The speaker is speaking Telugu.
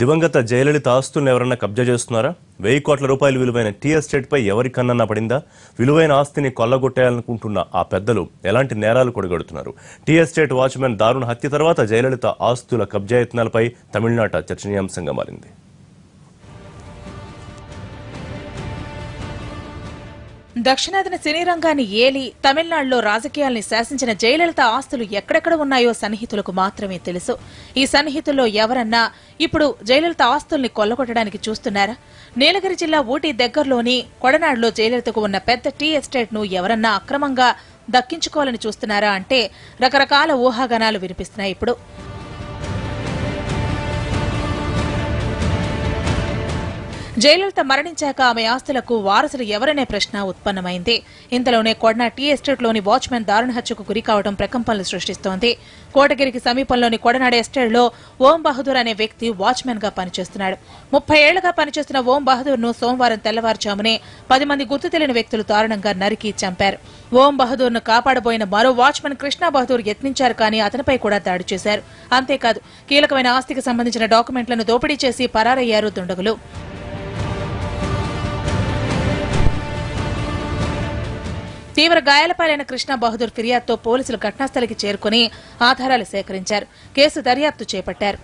దివంగత జయలలిత ఆస్తులను ఎవరన్నా కబ్జా చేస్తున్నారా? వెయ్యి కోట్ల రూపాయల విలువైన టీ ఎస్టేట్పై ఎవరికన్నా పడిందా? విలువైన ఆస్తిని కొల్లగొట్టేయాలనుకుంటున్న ఆ పెద్దలు ఎలాంటి నేరాలు కొడగడుతున్నారు? టీ ఎస్టేట్ వాచ్మెన్ దారుణ హత్య తర్వాత జయలలిత ఆస్తుల కబ్జా యత్నాలపై తమిళనాట చర్చనీయాంశంగా మారింది. దక్షిణాదిన సినీ రంగాన్ని ఏలి తమిళనాడులో రాజకీయాల్ని శాసించిన జయలలిత ఆస్తులు ఎక్కడెక్కడ ఉన్నాయో సన్నిహితులకు మాత్రమే తెలుసు. ఈ సన్నిహితుల్లో ఎవరన్నా ఇప్పుడు జయలలిత ఆస్తుల్ని కొల్లగొట్టడానికి చూస్తున్నారా? నీలగిరి జిల్లా ఊటీ దగ్గరలోని కొడనాడులో జయలలితకు ఉన్న పెద్ద టీ ఎస్టేట్ను ఎవరన్నా అక్రమంగా దక్కించుకోవాలని చూస్తున్నారా అంటే రకరకాల ఊహాగానాలు వినిపిస్తున్నాయి ఇప్పుడు. జయలలిత మరణించాక ఆమె ఆస్తులకు వారసులు ఎవరనే ప్రశ్న ఉత్పన్నమైంది. ఇంతలోనే కొడనా టీ ఎస్టేట్లోని వాచ్మెన్ దారుణ హత్యకు గురి కావడం ప్రకంపనలు సృష్టిస్తోంది. కోటగిరికి సమీపంలోని కొడనాడు ఎస్టేట్లో ఓం బహదూర్ అనే వ్యక్తి వాచ్మెన్గా పనిచేస్తున్నాడు. ముప్పై ఏళ్ళుగా పనిచేస్తున్న ఓం బహదూర్ను సోమవారం తెల్లవారుజామునే పది మంది గుర్తు తెలియని వ్యక్తులు దారుణంగా నరికి చంపారు. ఓం బహదూర్ను కాపాడబోయిన మరో వాచ్మెన్ కృష్ణా బహదూర్ యత్నించారు కానీ అతనిపై కూడా దాడి చేశారు. అంతేకాదు కీలకమైన ఆస్తికి సంబంధించిన డాక్యుమెంట్లను దోపిడీ చేసి పరారయ్యారు దుండగులు. తీవ్ర గాయాలపాలైన కృష్ణ బహదూర్ ఫిర్యాదుతో పోలీసులు ఘటనాస్థలికి చేరుకుని ఆధారాలు సేకరించారు. కేసు దర్యాప్తు చేపట్టారు.